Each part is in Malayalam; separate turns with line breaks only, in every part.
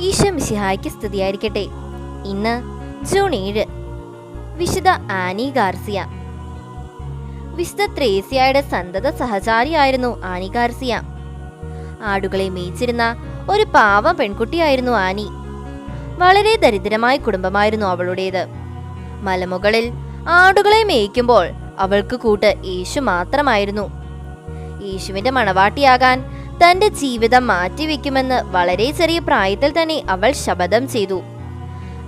ഈശോ മിശിഹായ്ക്ക് സ്തുതിയായിരിക്കട്ടെ. ഇന്ന് ജൂൺ ഏഴ്. വിശുദ്ധ ആനി ഗാർസിയ. വിശുദ്ധ ത്രേസ്യയുടെ സന്തത സഹചാരിയായിരുന്നു ആനി ഗാർസിയ. ആടുകളെ മേയിച്ചിരുന്ന ഒരു പാവം പെൺകുട്ടിയായിരുന്നു ആനി. വളരെ ദരിദ്രമായ കുടുംബമായിരുന്നു അവളുടേത്. മലമുകളിൽ ആടുകളെ മേയ്ക്കുമ്പോൾ അവൾക്ക് കൂട്ട് യേശു മാത്രമായിരുന്നു. യേശുവിന്റെ മണവാട്ടിയാകാൻ തന്റെ ജീവിതം മാറ്റിവെക്കുമെന്ന് വളരെ ചെറിയ പ്രായത്തിൽ തന്നെ അവൾ ശപഥം ചെയ്തു.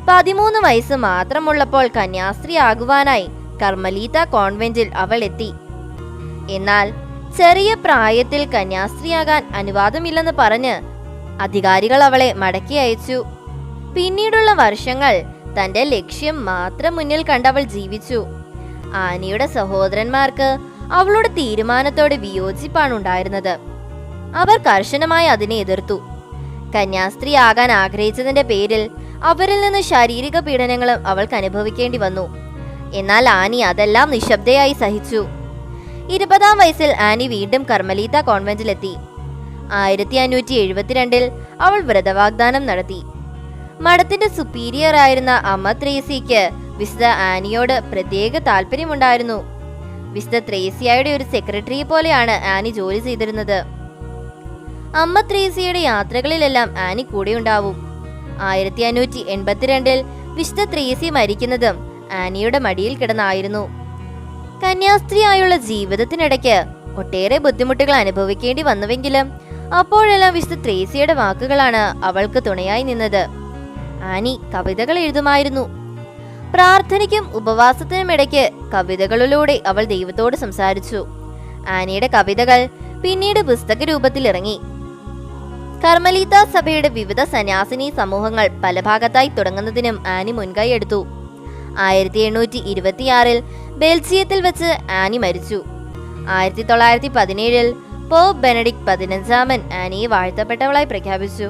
പതിമൂന്ന് വയസ്സ് മാത്രമുള്ളപ്പോൾ കന്യാസ്ത്രീ ആകുവാനായി കർമ്മലീത കോൺവെന്റിൽ അവൾ എത്തി. എന്നാൽ ചെറിയ പ്രായത്തിൽ കന്യാസ്ത്രീയാകാൻ അനുവാദമില്ലെന്ന് പറഞ്ഞ് അധികാരികൾ അവളെ മടക്കി അയച്ചു. പിന്നീടുള്ള വർഷങ്ങൾ തന്റെ ലക്ഷ്യം മാത്രം മുന്നിൽ കണ്ടവൾ ജീവിച്ചു. ആനിയുടെ സഹോദരന്മാർക്ക് അവളുടെ തീരുമാനത്തോട് വിയോജിപ്പാണ് ഉണ്ടായിരുന്നത് അവർ കർശനമായി അതിനെ എതിർത്തു. കന്യാസ്ത്രീ ആകാൻ ആഗ്രഹിച്ചതിന്റെ പേരിൽ അവരിൽ നിന്ന് ശാരീരിക പീഡനങ്ങളും അവൾക്ക് അനുഭവിക്കേണ്ടി വന്നു. എന്നാൽ ആനി അതെല്ലാം നിശബ്ദയായി സഹിച്ചു. ഇരുപതാം വയസ്സിൽ ആനി വീണ്ടും കർമ്മലീത കോൺവെന്റിലെത്തി. ആയിരത്തി അഞ്ഞൂറ്റി എഴുപത്തിരണ്ടിൽ അവൾ വ്രതവാഗ്ദാനം നടത്തി. മഠത്തിന്റെ സുപ്പീരിയർ ആയിരുന്ന അമ്മ ത്രേസിക്ക് വിശുദ്ധ ആനിയോട് പ്രത്യേക താല്പര്യമുണ്ടായിരുന്നു വിശുദ്ധ ത്രേസിയായുടെ ഒരു സെക്രട്ടറിയെ പോലെയാണ് ആനി ജോലി ചെയ്തിരുന്നത്. അമ്മ ത്രേസ്യയുടെ യാത്രകളിലെല്ലാം ആനി കൂടെയുണ്ടാവും. ആയിരത്തി അഞ്ഞൂറ്റി എൺപത്തിരണ്ടിൽ വിശുദ്ധ ത്രേസ്യ മരിക്കുന്നതും ആനിയുടെ മടിയിൽ കിടന്നായിരുന്നു. കന്യാസ്ത്രീയായുള്ള ജീവിതത്തിനിടയ്ക്ക് ഒട്ടേറെ ബുദ്ധിമുട്ടുകൾ അനുഭവിക്കേണ്ടി വന്നുവെങ്കിലും അപ്പോഴെല്ലാം വിശുദ്ധ ത്രേസ്യയുടെ വാക്കുകളാണ് അവൾക്ക് തുണയായി നിന്നത്. ആനി കവിതകൾ എഴുതുമായിരുന്നു. പ്രാർത്ഥനയ്ക്കും ഉപവാസത്തിനും ഇടയ്ക്ക് കവിതകളിലൂടെ അവൾ ദൈവത്തോട് സംസാരിച്ചു. ആനിയുടെ കവിതകൾ പിന്നീട് പുസ്തക രൂപത്തിൽ ഇറങ്ങി കർമ്മലീത്ത സഭയുടെ വിവിധ സന്യാസിനി സമൂഹങ്ങൾ പല ഭാഗത്തായി തുടങ്ങുന്നതിനും ആനി മുൻകൈ എടുത്തു. ആയിരത്തി എണ്ണൂറ്റി ഇരുപത്തിയാറിൽ ബെൽജിയത്തിൽ വെച്ച് ആനി മരിച്ചു. ആയിരത്തി തൊള്ളായിരത്തി പതിനേഴിൽ പോപ്പ് ബെനഡിക് പതിനഞ്ചാമൻ ആനിയെ വാഴ്ത്തപ്പെട്ടവളായി പ്രഖ്യാപിച്ചു.